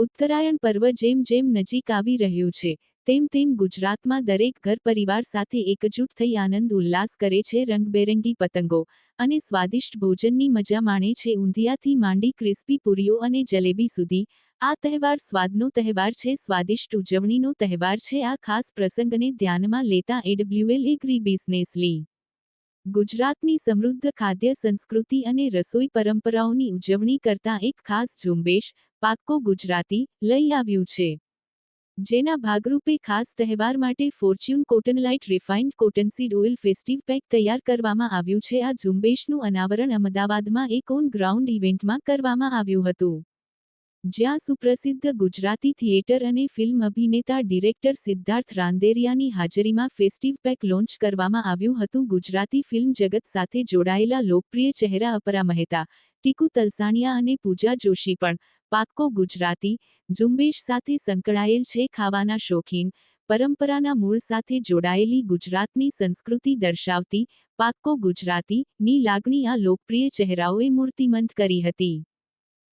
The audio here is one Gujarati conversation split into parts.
ઉત્તરાયણ પર્વ જેમ જેમ નજીક આવી રહ્યું છે, તેમ તેમ ગુજરાતમાં દરેક ઘર પરિવાર સાથે એકજૂટ થઈ આનંદ ઉલ્લાસ કરે છે રંગબેરંગી પતંગો અને સ્વાદિષ્ટ ભોજનની મજા માણે છે ઊંધિયાથી માંડી ક્રિસ્પી પૂરીઓ અને જલેબી સુધી. આ તહેવાર સ્વાદનો તહેવાર છે, સ્વાદિષ્ટ ઉજવણીનો તહેવાર છે, આ ખાસ પ્રસંગને ધ્યાનમાં લેતા એડબ્લ્યુએલ એગ્રી બિઝનેસ લી. ગુજરાતની સમૃદ્ધ ખાદ્ય સંસ્કૃતિ અને રસોઈ પરંપરાઓની ઉજવણી કરતા એક ખાસ ઝુંબેશ પાક્કો ગુજરાતી લઈ આવ્યું છે. જેના ભાગરૂપે ખાસ તહેવાર માટે Fortune Cottonlite refined cottonseed oil festive pack તૈયાર કરવામાં આવ્યું છે. આ ઝુંબેશનું અનાવરણ અમદાવાદમાં એક ઓન ગ્રાઉન્ડ ઇવેન્ટમાં કરવામાં આવ્યું હતું. જ્યાં સુપ્રસિદ્ધ ગુજરાતી થિયેટર અને ફિલ્મ અભિનેતા ડિરેક્ટર સિદ્ધાર્થ રાંદેરિયાની હાજરીમાં ફેસ્ટિવ પેક લોન્ચ કરવામાં આવ્યું હતું. ગુજરાતી ફિલ્મ જગત સાથે જોડાયેલા લોકપ્રિય ચહેરા અપરા મહેતા ટીકુ તલસાણિયા અને પૂજા જોશી પણ પાક્કો ગુજરાતી, ઝુંબેશ સાથે સંકળાયેલ છે ખાવાના શોખીન, પરંપરાના મૂળ સાથે જોડાયેલી ગુજરાતની સંસ્કૃતિ દર્શાવતી, પાક્કો ગુજરાતી ની લાગણી આ લોકપ્રિય ચહેરાઓએ મૂર્તિમંત કરી હતી.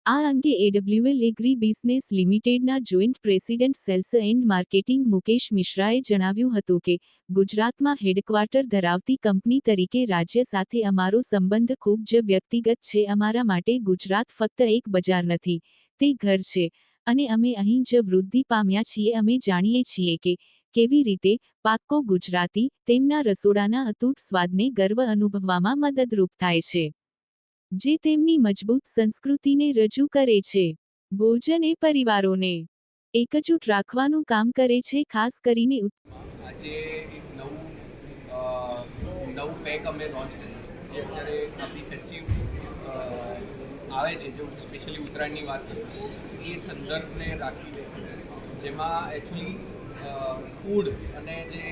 આ અંગે એડબ્લ્યુએલ એગ્રી બિઝનેસ લિમિટેડના joint president sales and marketing Mukesh મિશ્રાએ જણાવ્યું હતું કે, ગુજરાતમાં હેડક્વાર્ટર ધરાવતી કંપની તરીકે રાજ્ય સાથે અમારો સંબંધ ખૂબ જ વ્યક્તિગત છે, અમારા માટે ગુજરાત ફક્ત એક બજાર નથી તે ઘર છે અને અમે અહીં જ વૃદ્ધિ પામ્યા છીએ. અમે જાણીએ છીએ કે કેવી રીતે પાક્કો ગુજરાતી તેમના રસોડાના અતૂટ સ્વાદને ગર્વ અનુભવવામાં મદદરૂપ થાય છે, જે તેમની મજબૂત સંસ્કૃતિને રજૂ કરે છે. ભોજન એ પરિવારોને એકજૂટ રાખવાનું કામ કરે છે, ખાસ કરીને આજે એક નવું નવું પેક અમે લોન્ચ કર્યું છે. અત્યારે આપણી ફેસ્ટિવ આવે છે, જો સ્પેશિયલી ઉત્તરાયણની વાત કરું, એ સંદર્ભને રાખીને, જેમાં એકચ્યુઅલી ફૂડ અને જે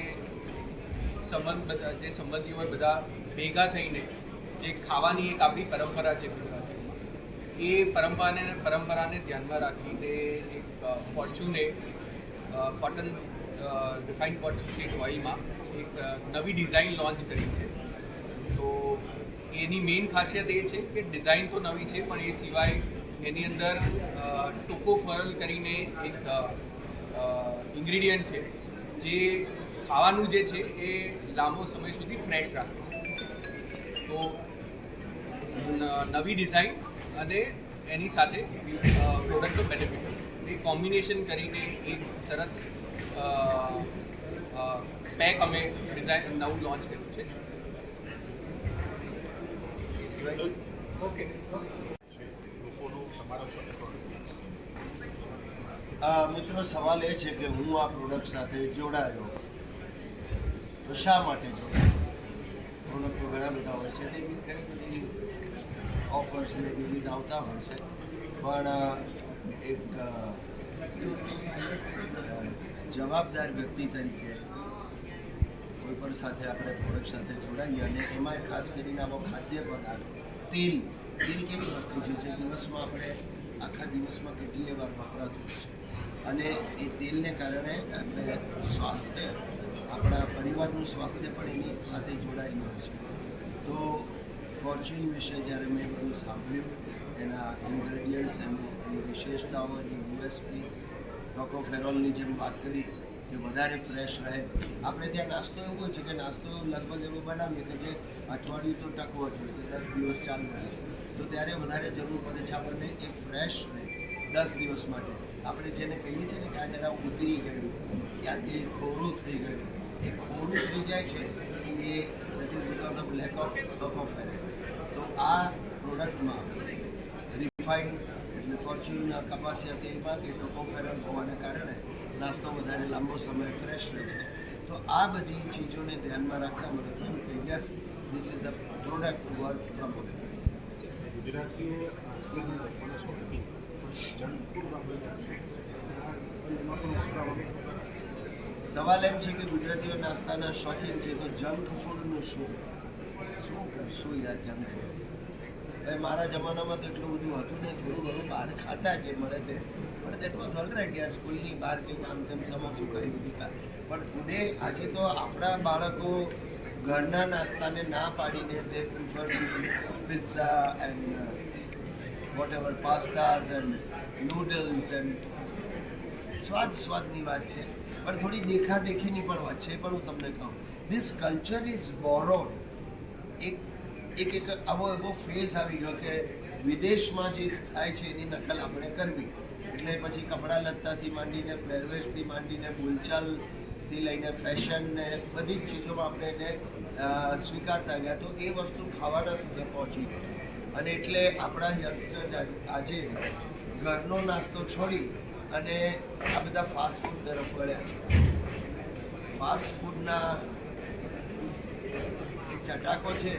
સંબંધ જે સંબંધીઓ હોય બધા ભેગા થઈને, જે ખાવાની એક આપણી પરંપરા છે ગુજરાતીમાં એ પરંપરાને પરંપરાને ધ્યાનમાં રાખીને એક ફોર્ચ્યુને કોટન રિફાઇન્ડ કોટન સીટ ઓઇલમાં એક નવી ડિઝાઇન લોન્ચ કરી છે. તો એની મેઇન ખાસિયત એ છે કે ડિઝાઇન તો નવી છે, પણ એ સિવાય એની અંદર ટોકો ફરલ કરીને એક ઇન્ગ્રીડિયન્ટ છે, જે ખાવાનું જે છે એ લાંબો સમય સુધી ફ્રેશ રાખે છે. તો નવી ડિઝાઇન અને એની સાથે પ્રોડક્ટનો બેનિફિટ એ કોમ્બિનેશન કરીને એક સરસ પેક અમે ડિઝાઇન નવું લોન્ચ કર્યું છે. આ મિત્રો સવાલ એ છે કે હું આ પ્રોડક્ટ સાથે જોડાયો તો શા માટે જોડાયો? પ્રોડક્ટ ઘણા બધા હોય છે, એટલે ઘણી બધી ઓફર્સ ને વિવિધ આવતા હોય છે. પણ, એક જવાબદાર વ્યક્તિ તરીકે કોઈ સાથે આપણે પ્રોડક્ટ સાથે જોડાઈએ અને એમાં ખાસ કરીને આવો ખાદ્ય પદાર્થ, તેલ તેલ કેવી વસ્તુ છે? જે દિવસમાં આપણે આખા દિવસમાં કેટલીય વાર વપરાતું છે? અને એ તેલને કારણે આપણે સ્વાસ્થ્ય, આપણા પરિવારનું સ્વાસ્થ્ય પણ એની સાથે જોડાયેલું હોય છે. તો ફોર્ચ્યુન વિશે જ્યારે મેં બધું સાંભળ્યું, એના ઇન્ગ્રેડિયન્ટ્સ એની વિશેષતાઓ, એની યુએસપી ટોકોફેરોલની જેમ વાત કરી કે વધારે ફ્રેશ રહે. આપણે ત્યાં નાસ્તો એવો છે કે નાસ્તો લગભગ એવો બનાવીએ કે જે અઠવાડિયું તો ટકવો જોઈએ કે દસ દિવસ ચાલુ રહે તો ત્યારે વધારે જરૂર પડે છે આપણને એ ફ્રેશ રહે, દસ દિવસ માટે. આપણે જેને કહીએ છીએ ને કે આ જરા ઉતરી ગયું, કે આ તેલ ખોરું થઈ ગયું. એ ખોરું થઈ જાય છે એ that is because of lack of tocopherol તો આ પ્રોડક્ટમાં રિફાઇન્ડ એટલે ફોર્ચ્યુન કપાસિયા તેલમાં કે ટોકોફેરલ હોવાને કારણે નાસ્તો વધારે લાંબો સમય ફ્રેશ રહે છે. તો આ બધી ચીજોને ધ્યાનમાં રાખતા મને થયું કે yes this is a product worth promote ગુજરાતીઓ સવાલ એમ છે કે ગુજરાતીઓ નાસ્તાના શોખીન છે તો જંક ફૂડનું શું? શું કરશું યાર જંક ફૂડ મારા જમાનામાં તો એટલું બધું હતું ને થોડું ઘણું બહાર ખાતા જે મળે તે. પણ દેટ વોઝ ઓલરાઈટ યાર, સ્કૂલની બહાર કે આમ તેમ સમોસું બધું પણ ટુડે આજે તો આપણા બાળકો ઘરના નાસ્તાને ના પાડીને તે prefer pizza and whatever pastas and noodles and સ્વાદ સ્વાદની વાત છે. પણ થોડી દેખાદેખીની પણ વાત છે પણ હું તમને કહું. ધીસ કલ્ચર ઇઝ બોરોડ એક એક એક આવો એવો ફેઝ આવી ગયો કે વિદેશમાં જે થાય છે એની નકલ આપણે કરવી. એટલે પછી કપડાં લત્તાથી માંડીને પહેરવેશથી માંડીને બોલચાલથી લઈને ફેશન ને બધી જ ચીજોમાં આપણે એને સ્વીકારતા ગયા. તો એ વસ્તુ ખાવાના સુધી પહોંચી ગઈ. અને એટલે આપણા યંગસ્ટર આજે ઘરનો નાસ્તો છોડી અને આ બધા ફાસ્ટ ફૂડ તરફ વળ્યા છે. ફાસ્ટ ફૂડના એ ચટાકો છે.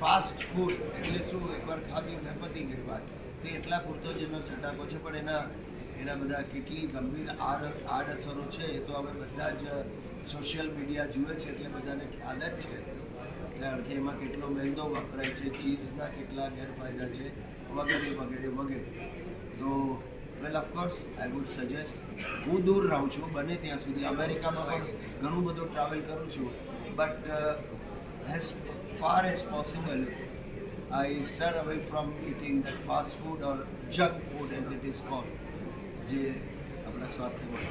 ફાસ્ટ ફૂડ એટલે શું એકવાર ખાધું ને પતી ગઈ વાત. તે એટલા પૂરતો જ એનો છટાકો છે, પણ એના એના બધા કેટલી ગંભીર આડ, આડઅસરો છે, એ તો હવે બધા જ સોશિયલ મીડિયા જુએ છે, એટલે બધાને ખ્યાલ જ છે. કારણ કે એમાં કેટલો મેંદો વપરાય છે, ચીઝના કેટલા ગેરફાયદા છે, વગેરે વગેરે વગેરે. તો well of course I would suggest હું દૂર રહું છું, બને ત્યાં સુધી. અમેરિકામાં પણ ઘણું બધું ટ્રાવેલ કરું છું. But as far as possible I steer away from eating that fast food or junk food as it is called જે આપણા સ્વાસ્થ્ય માટે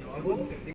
જરૂરી છે